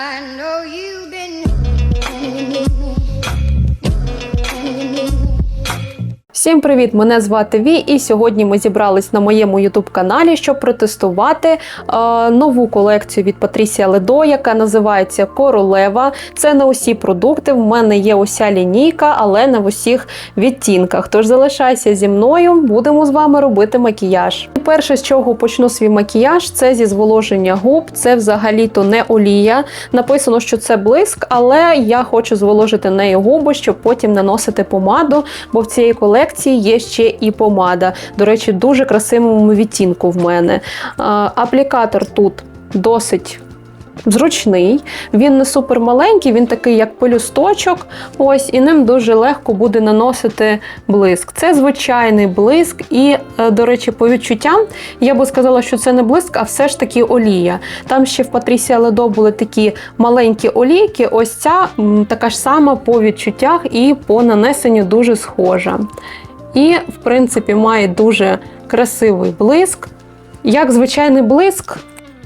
I know you've Всім привіт! Мене звати Ві, і сьогодні ми зібрались на моєму ютуб каналі, щоб протестувати е, нову колекцію від Патрісія Ледо, яка називається Королева. Це не усі продукти. В мене є уся лінійка, але не в усіх відтінках. Тож залишайся зі мною, будемо з вами робити макіяж. Перше, з чого почну свій макіяж, це зі зволоження губ. Це взагалі-то не олія. Написано, що це блиск, але я хочу зволожити нею губи, щоб потім наносити помаду, бо в цієї колекції є ще і помада. До речі, дуже красивому відтінку в мене. Аплікатор тут досить. Зручний, він не супер маленький, він такий, як пелюсточок. Ось, і ним дуже легко буде наносити блиск. Це звичайний блиск, і, е, до речі, по відчуттям я би сказала, що це не блиск, а все ж таки олія. Там ще в Патрісія Ледо були такі маленькі олійки. Ось ця така ж сама по відчуттях і по нанесенню дуже схожа. І, в принципі, має дуже красивий блиск. Як звичайний блиск,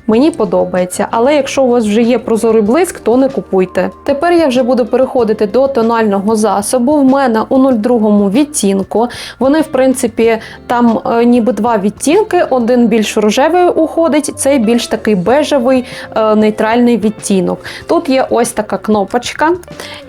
Мені подобається, але якщо у вас вже є прозорий блиск, то не купуйте. Тепер я вже буду переходити до тонального засобу. В мене у 02 відтінку. Вони, в принципі, там е, ніби два відтінки. Один більш рожевий уходить, цей більш такий бежевий е, нейтральний відтінок. Тут є ось така кнопочка,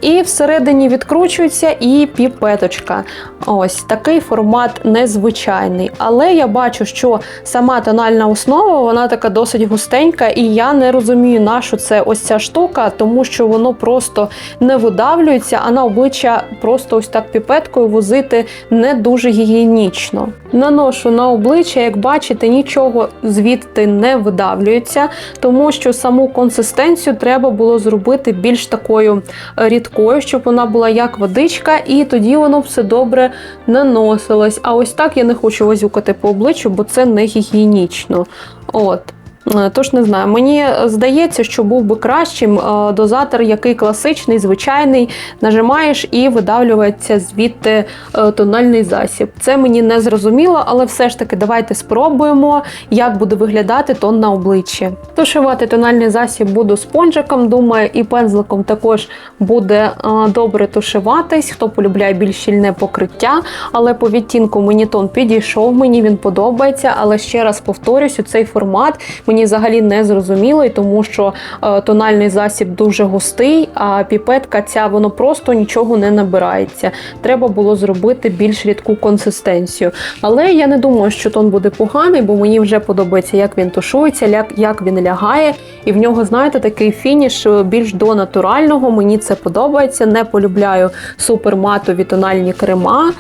і всередині відкручується і піпеточка. Ось такий формат незвичайний. Але я бачу, що сама тональна основа вона така досить густенька, і я не розумію, на що це ось ця штука, тому що воно просто не видавлюється, а на обличчя просто ось так піпеткою возити не дуже гігієнічно. Наношу на обличчя, як бачите, нічого звідти не видавлюється, тому що саму консистенцію треба було зробити більш такою рідкою, щоб вона була як водичка, і тоді воно все добре наносилось. А ось так я не хочу возюкати по обличчю, бо це не гігієнічно. От. Е, Тож не знаю, мені здається, що був би кращим е, дозатор, який класичний, звичайний, нажимаєш і видавлюється звідти е, тональний засіб. Це мені не зрозуміло, але все ж таки давайте спробуємо, як буде виглядати тон на обличчі. Тушувати тональний засіб буду спонжиком, думаю, і пензликом також буде добре тушуватись. Хто полюбляє більш щільне покриття, але по відтінку мені тон підійшов, мені він подобається. Але ще раз повторюсь, у цей формат мені взагалі не зрозумілий, тому що е, тональний засіб дуже густий, а піпетка ця воно просто нічого не набирається. Треба було зробити більш рідку консистенцію. Але я не думаю, що тон буде поганий, бо мені вже подобається, як він тушується, як, як він лягає. І в нього, знаєте, такий фініш е, більш до натурального. Мені це подобається. Не полюбляю суперматові тональні крема.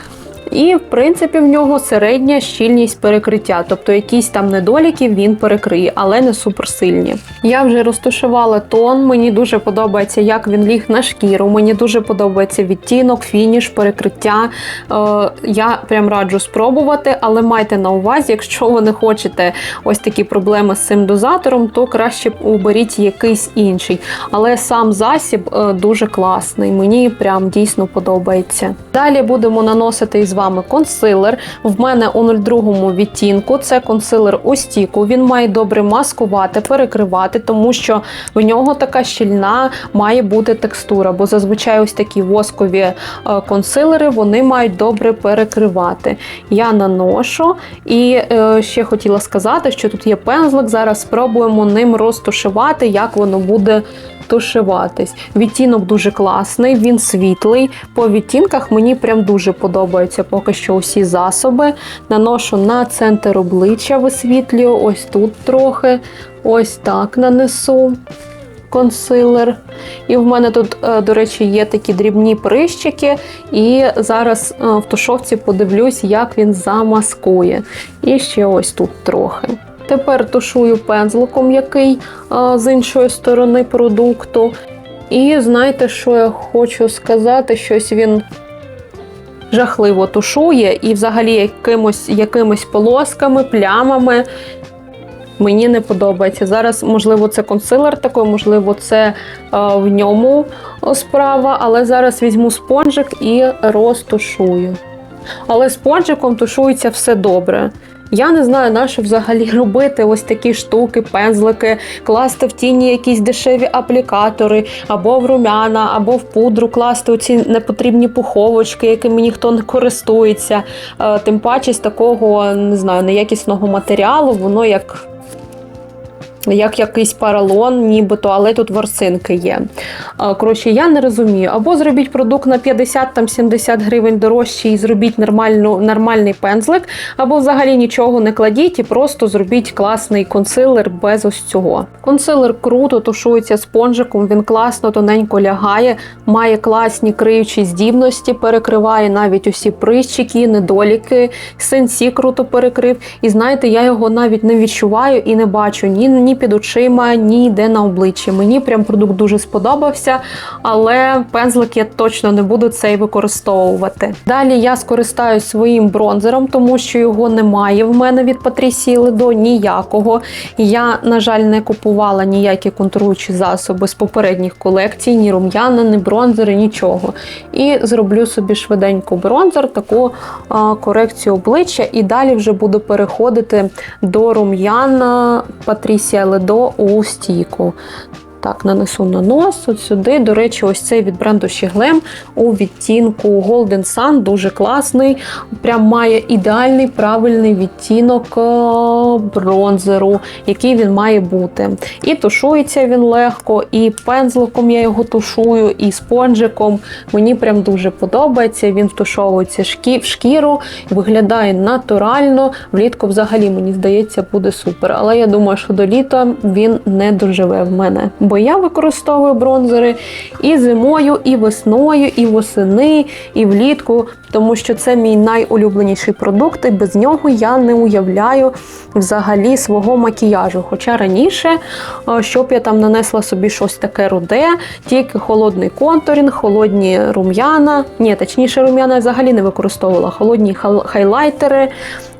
І, в принципі, в нього середня щільність перекриття, тобто якісь там недоліки він перекриє, але не суперсильні. Я вже розташувала тон, мені дуже подобається, як він ліг на шкіру. Мені дуже подобається відтінок, фініш, перекриття. Е, я прям раджу спробувати, але майте на увазі, якщо ви не хочете ось такі проблеми з цим дозатором, то краще оберіть якийсь інший. Але сам засіб е, дуже класний, мені прям дійсно подобається. Далі будемо наносити із вами консилер. В мене у 02 відтінку це консилер у стіку. Він має добре маскувати, перекривати, тому що в нього така щільна має бути текстура, бо зазвичай ось такі воскові е, консилери вони мають добре перекривати. Я наношу і е, ще хотіла сказати, що тут є пензлик. Зараз спробуємо ним розтушувати, як воно буде тушуватись. Відтінок дуже класний, він світлий. По відтінках мені прям дуже подобаються поки що усі засоби. Наношу на центр обличчя, висвітлюю, ось тут трохи, ось так нанесу. Консилер. І в мене тут, е, до речі, є такі дрібні прищики, і зараз е, в тушовці подивлюсь, як він замаскує. І ще ось тут трохи. Тепер тушую пензликом, який з іншої сторони продукту. І знаєте, що я хочу сказати? Щось він жахливо тушує, і взагалі якимось, якимись полосками, плямами. Мені не подобається. Зараз, можливо, це консилер такий, можливо, це а, в ньому справа, але зараз візьму спонжик і розтушую. Але спонжиком тушується все добре. Я не знаю, на що взагалі робити ось такі штуки, пензлики, класти в тіні якісь дешеві аплікатори, або в румяна, або в пудру класти оці непотрібні пуховочки, якими ніхто не користується. Е, Тим паче з такого не знаю, неякісного матеріалу, воно як. Як якийсь паралон, нібито, але тут ворсинки є. Коротше, я не розумію. Або зробіть продукт на 50-70 гривень дорожче і зробіть нормальну, нормальний пензлик, або взагалі нічого не кладіть і просто зробіть класний консилер без ось цього. Консилер круто тушується спонжиком, він класно тоненько лягає, має класні криючі здібності, перекриває навіть усі прищики, недоліки. Сенсі круто перекрив. І знаєте, я його навіть не відчуваю і не бачу ні, ні під очима, ні де на обличчі. Мені прям продукт дуже сподобався, але пензлик я точно не буду цей використовувати. Далі я скористаюсь своїм бронзером, тому що його немає в мене від Патрісії Ледо ніякого. Я, на жаль, не купувала ніякі контуруючі засоби з попередніх колекцій, ні рум'яна, ні бронзери, нічого. І зроблю собі швиденько бронзер, таку а, корекцію обличчя, і далі вже буду переходити до рум'яна Патрісія Ледо у стійку. Так, нанесу на нос, от сюди. До речі, ось цей від бренду Shiglem у відтінку Golden Sun, дуже класний. Прям має ідеальний правильний відтінок е, бронзеру, який він має бути. І тушується він легко, і пензликом я його тушую, і спонжиком. Мені прям дуже подобається. Він втушовується в шкіру, виглядає натурально. Влітку взагалі, мені здається, буде супер. Але я думаю, що до літа він не доживе в мене. Бо я використовую бронзери і зимою, і весною, і восени, і влітку, тому що це мій найулюбленіший продукт, і без нього я не уявляю взагалі свого макіяжу. Хоча раніше, е, щоб я там нанесла собі щось таке руде, тільки холодний контурінг, холодні рум'яна. Ні, точніше, рум'яна я взагалі не використовувала, холодні хайлайтери.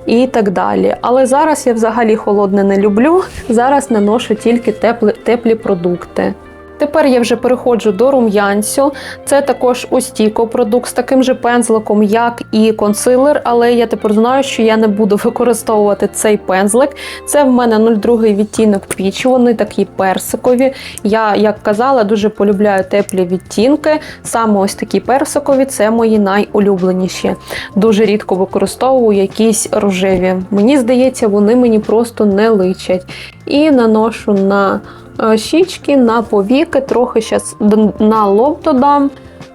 І так далі. Але зараз я взагалі холодне не люблю. Зараз наношу тільки теплі, теплі продукти. Тепер я вже переходжу до рум'янцю. Це також Остіко продукт з таким же пензликом, як і консилер, але я тепер знаю, що я не буду використовувати цей пензлик. Це в мене 02 відтінок піч, вони такі персикові. Я, як казала, дуже полюбляю теплі відтінки. Саме ось такі персикові це мої найулюбленіші. Дуже рідко використовую якісь рожеві. Мені здається, вони мені просто не личать. І наношу на щічки, на повіки, трохи щас на лоб додам.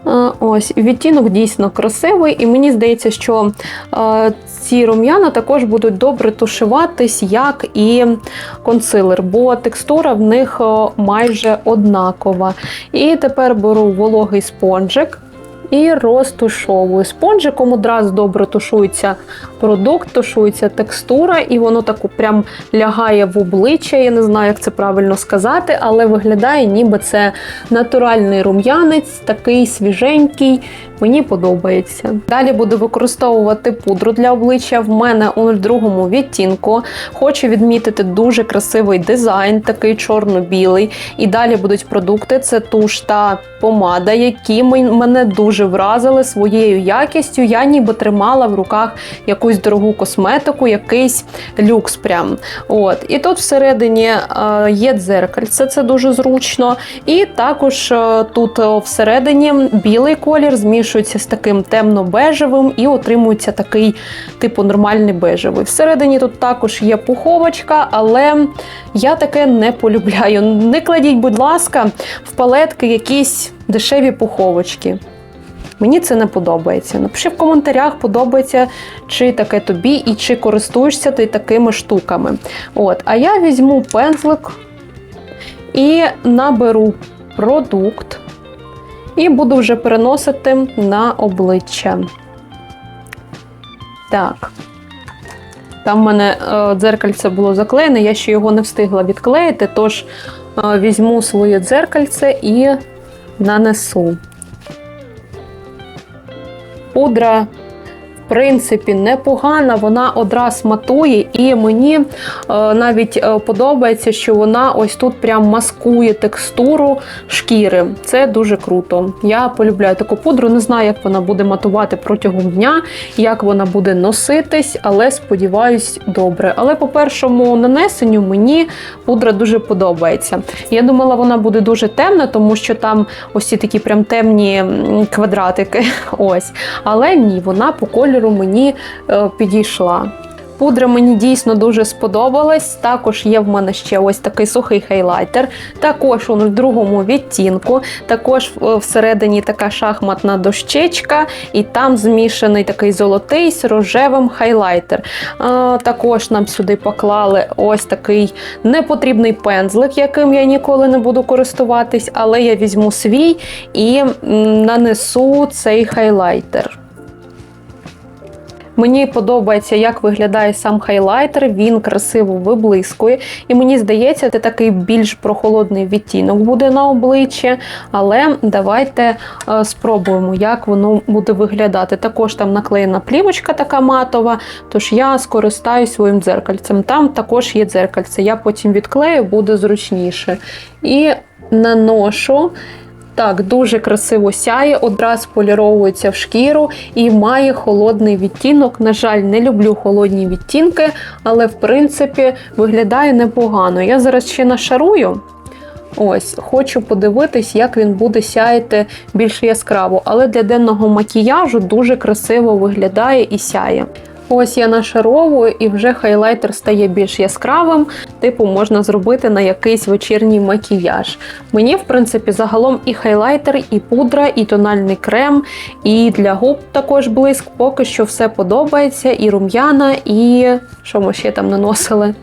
Е, Ось відтінок дійсно красивий, і мені здається, що е, ці рум'яна також будуть добре тушуватись, як і консилер, бо текстура в них е, майже однакова. І тепер беру вологий спонжик. І розтушовую. Спонжиком одразу добре тушується продукт, тушується текстура, і воно таку прям лягає в обличчя. Я не знаю, як це правильно сказати, але виглядає, ніби це натуральний рум'янець, такий свіженький. Мені подобається. Далі буду використовувати пудру для обличчя. В мене у 02 відтінку. Хочу відмітити дуже красивий дизайн, такий чорно-білий. І далі будуть продукти: це туш та помада, які мене дуже вразили своєю якістю. Я ніби тримала в руках якусь дорогу косметику, якийсь люкс. Прям. От. І тут всередині е, є дзеркальце, це дуже зручно. І також е, тут е, всередині білий колір змішується з таким темно-бежевим і отримується такий, типу, нормальний бежевий. Всередині тут також є пуховочка, але я таке не полюбляю. Не кладіть, будь ласка, в палетки якісь дешеві пуховочки. Мені це не подобається. Напиши в коментарях, подобається чи таке тобі, і чи користуєшся ти такими штуками. От, а я візьму пензлик і наберу продукт, і буду вже переносити на обличчя. Так. Там в мене е, дзеркальце було заклеєне, я ще його не встигла відклеїти, тож е, візьму своє дзеркальце і нанесу. Пудра, принципі непогана, вона одразу матує, і мені е, навіть е, подобається, що вона ось тут прям маскує текстуру шкіри. Це дуже круто. Я полюбляю таку пудру. Не знаю, як вона буде матувати протягом дня, як вона буде носитись, але сподіваюсь, добре. Але по першому нанесенню мені пудра дуже подобається. Я думала, вона буде дуже темна, тому що там ось ці такі прям темні квадратики. Ось. Але ні, вона по кольору мені е, підійшла. Пудра мені дійсно дуже сподобалась. Також є в мене ще ось такий сухий хайлайтер. Також он в другому відтінку. Також е, всередині така шахматна дощечка, і там змішаний такий золотий з рожевим хайлайтер. А, також нам сюди поклали ось такий непотрібний пензлик, яким я ніколи не буду користуватись, але я візьму свій і нанесу цей хайлайтер. Мені подобається, як виглядає сам хайлайтер. Він красиво виблискує. І мені здається, це такий більш прохолодний відтінок буде на обличчі. Але давайте е, спробуємо, як воно буде виглядати. Також там наклеєна плівочка така матова, тож я скористаюсь своїм дзеркальцем. Там також є дзеркальце. Я потім відклею, буде зручніше. І наношу. Так, дуже красиво сяє, одразу поліровується в шкіру і має холодний відтінок. На жаль, не люблю холодні відтінки, але в принципі виглядає непогано. Я зараз ще нашарую. Ось, хочу подивитись, як він буде сяяти більш яскраво. Але для денного макіяжу дуже красиво виглядає і сяє. Ось я нашаровую і вже хайлайтер стає більш яскравим, типу можна зробити на якийсь вечірній макіяж. Мені, в принципі, загалом і хайлайтер, і пудра, і тональний крем, і для губ також блиск. Поки що все подобається, і рум'яна, і що ми ще там наносили.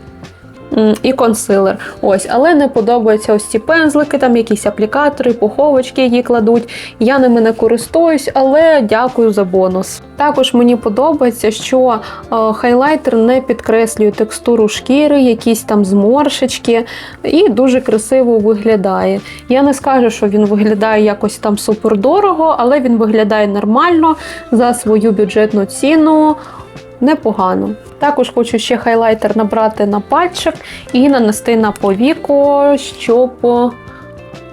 І консилер. Ось, але не подобаються ось ці пензлики, там якісь аплікатори, пуховочки, які кладуть. Я ними не користуюсь, але дякую за бонус. Також мені подобається, що е, хайлайтер не підкреслює текстуру шкіри, якісь там зморшечки, і дуже красиво виглядає. Я не скажу, що він виглядає якось там супердорого, але він виглядає нормально за свою бюджетну ціну. Непогано. Також хочу ще хайлайтер набрати на пальчик і нанести на повіку, щоб.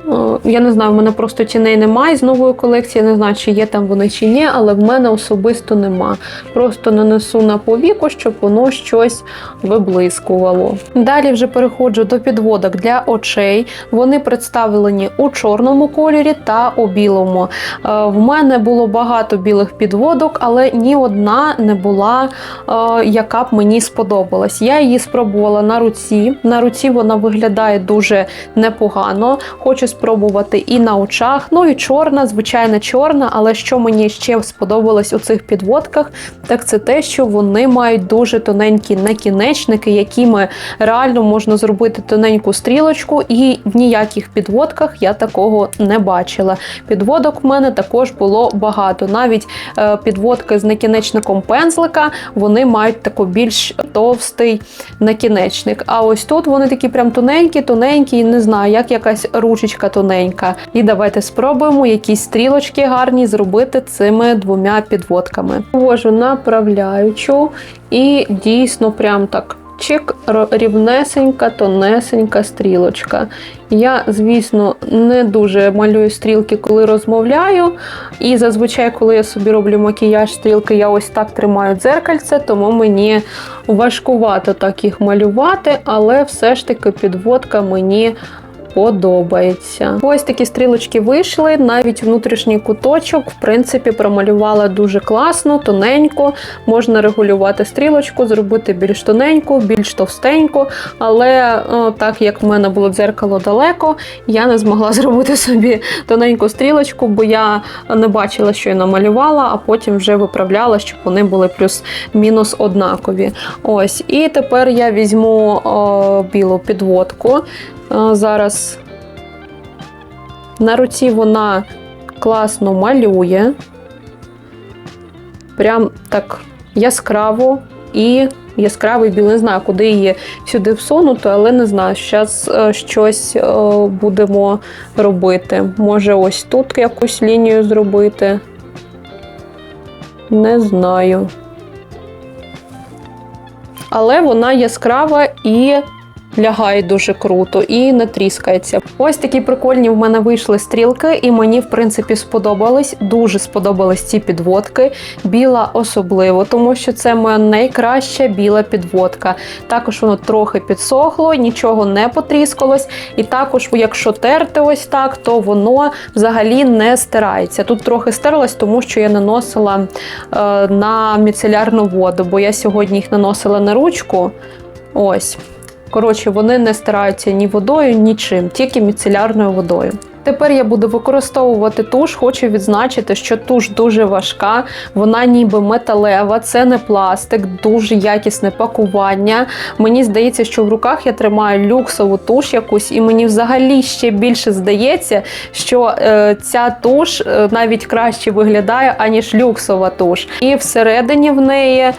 Е, Я не знаю, в мене просто тіней немає з нової колекції, я не знаю, чи є там вони чи ні, але в мене особисто нема. Просто нанесу на повіку, щоб воно щось виблискувало. Далі вже переходжу до підводок для очей. Вони представлені у чорному кольорі та у білому. Е, В мене було багато білих підводок, але ні одна не була, е, яка б мені сподобалась. Я її спробувала на руці. На руці вона виглядає дуже непогано. Хочу спробувати і на очах. Ну і чорна, звичайно, чорна. Але що мені ще сподобалось у цих підводках, так це те, що вони мають дуже тоненькі накінечники, якими реально можна зробити тоненьку стрілочку, і в ніяких підводках я такого не бачила. Підводок в мене також було багато. Навіть е, підводки з накінечником пензлика вони мають тако більш товстий накінечник. А ось тут вони такі прям тоненькі, тоненькі, не знаю, як якась ручечка тоненька. І давайте спробуємо якісь стрілочки гарні зробити цими двома підводками. Ввожу направляючу і дійсно прям так. Чик, рівнесенька, тонесенька стрілочка. Я, звісно, не дуже малюю стрілки, коли розмовляю. І зазвичай, коли я собі роблю макіяж стрілки, я ось так тримаю дзеркальце, тому мені важкувато так їх малювати, але все ж таки підводка мені подобається. Ось такі стрілочки вийшли. Навіть внутрішній куточок, в принципі, промалювала дуже класно, тоненько. Можна регулювати стрілочку, зробити більш тоненьку, більш товстеньку. Але о, так як в мене було дзеркало далеко, я не змогла зробити собі тоненьку стрілочку, бо я не бачила, що я намалювала, а потім вже виправляла, щоб вони були плюс-мінус однакові. Ось, і тепер я візьму о, білу підводку. Е, Зараз на руці вона класно малює. Прям так яскраво і яскравий білий. Не знаю, куди її сюди всунути, але не знаю. Зараз щось е, будемо робити. Може, ось тут якусь лінію зробити. Не знаю. але вона яскрава і лягає дуже круто і не тріскається. Ось такі прикольні в мене вийшли стрілки, і мені, в принципі, сподобались. Дуже сподобались ці підводки. Біла особливо, тому що це моя найкраща біла підводка. Також воно трохи підсохло, нічого не потріскалось. І також, якщо терти ось так, то воно взагалі не стирається. Тут трохи стерлось, тому що я наносила е, на міцелярну воду, бо я сьогодні їх наносила на ручку. Ось. Коротше, вони не стираються ні водою, нічим, тільки міцелярною водою. Тепер я буду використовувати туш. Хочу відзначити, що туш дуже важка, вона ніби металева, це не пластик, дуже якісне пакування. Мені здається, що в руках я тримаю люксову туш якусь, і мені взагалі ще більше здається, що е, ця туш е, навіть краще виглядає, аніж люксова туш. І всередині в неї е,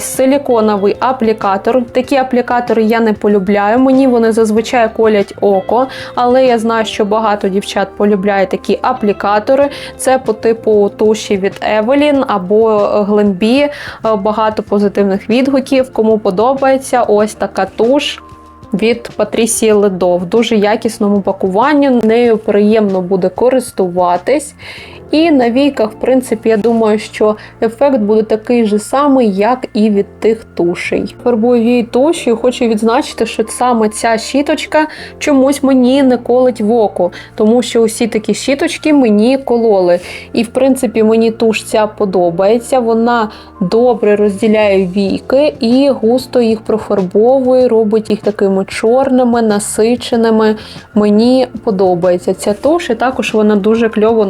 силіконовий аплікатор. Такі аплікатори я не полюбляю. Мені вони зазвичай колять око, але я знаю, що багато дівчат полюбляють такі аплікатори. Це по типу туші від Evelyn або Glambi. Багато позитивних відгуків. Кому подобається ось така туш. Від Патрісії Ледо в дуже якісному пакуванні. Нею приємно буде користуватись. І на війках, в принципі, я думаю, що ефект буде такий же самий, як і від тих тушей. Фарбую вії туші, хочу відзначити, що саме ця щіточка чомусь мені не колить в око, тому що усі такі щіточки мені кололи. І, в принципі, мені туш ця подобається. Вона добре розділяє війки і густо їх профарбовує, робить їх такими чорними, насиченими. Мені подобається ця туш, і також вона дуже кльово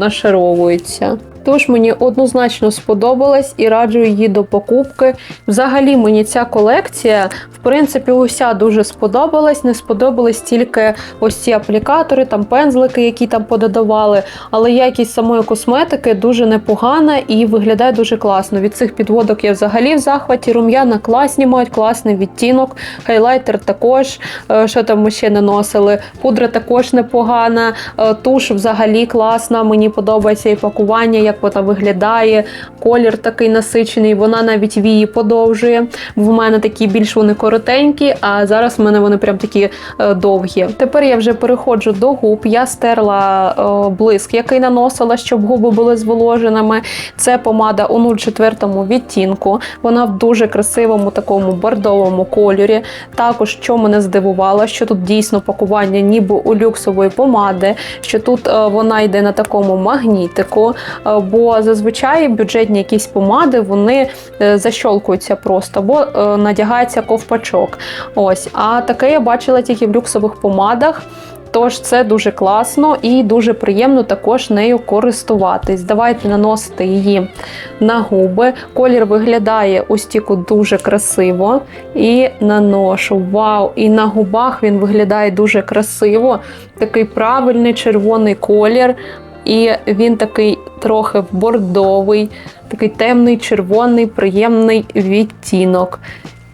нашаровується. Тож мені однозначно сподобалась і раджу її до покупки. Взагалі мені ця колекція, в принципі, уся дуже сподобалась. Не сподобались тільки ось ці аплікатори, там пензлики, які там пододавали. Але якість самої косметики дуже непогана і виглядає дуже класно. Від цих підводок я взагалі в захваті. Рум'яна класні мають класний відтінок, хайлайтер також. Е, Що там ми ще наносили? Пудра також непогана, е, туш взагалі класна. Мені подобається і пакування, як вона виглядає. Колір такий насичений, вона навіть вії подовжує. В мене такі більш вони коротенькі, а зараз в мене вони прям такі е, довгі. Тепер я вже переходжу до губ. Я стерла е, блиск, який наносила, щоб губи були зволоженими. Це помада у 04 відтінку. Вона в дуже красивому такому бордовому кольорі. Також, що мене здивувало, що тут дійсно пакування ніби у люксової помади, що тут е, вона йде на такому магнітику. Бо зазвичай бюджетні якісь помади вони е, защолкуються просто, або е, надягається ковпачок. Ось, а таке я бачила тільки в люксових помадах. Тож це дуже класно і дуже приємно також нею користуватись. Давайте наносити її на губи. Колір виглядає у стіку дуже красиво. І наношу. Вау! І на губах він виглядає дуже красиво. Такий правильний червоний колір. І він такий трохи бордовий, такий темний, червоний, приємний відтінок.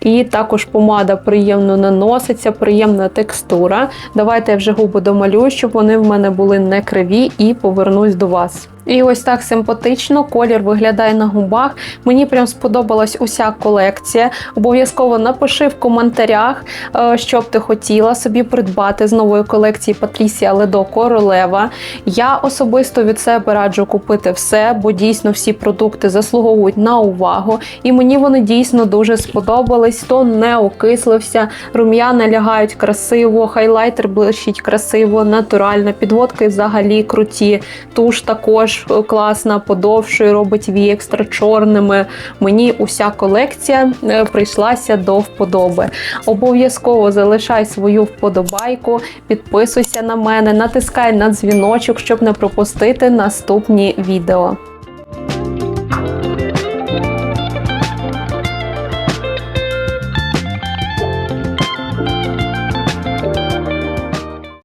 І також помада приємно наноситься, приємна текстура. Давайте я вже губи домалюю, щоб вони в мене були не криві, і повернусь до вас. І ось так симпатично колір виглядає на губах. Мені прям сподобалась уся колекція. Обов'язково напиши в коментарях, е, що б ти хотіла собі придбати з нової колекції Патрісія Ледо Королева. Я особисто від себе раджу купити все, бо дійсно всі продукти заслуговують на увагу. І мені вони дійсно дуже сподобались. То не окислився, рум'яна лягають красиво, хайлайтер блищить красиво, натурально, підводки взагалі круті. Туш також класна, подовшує, робить вії екстра чорними. Мені уся колекція е, прийшлася до вподоби. Обов'язково залишай свою вподобайку, підписуйся на мене, натискай на дзвіночок, щоб не пропустити наступні відео.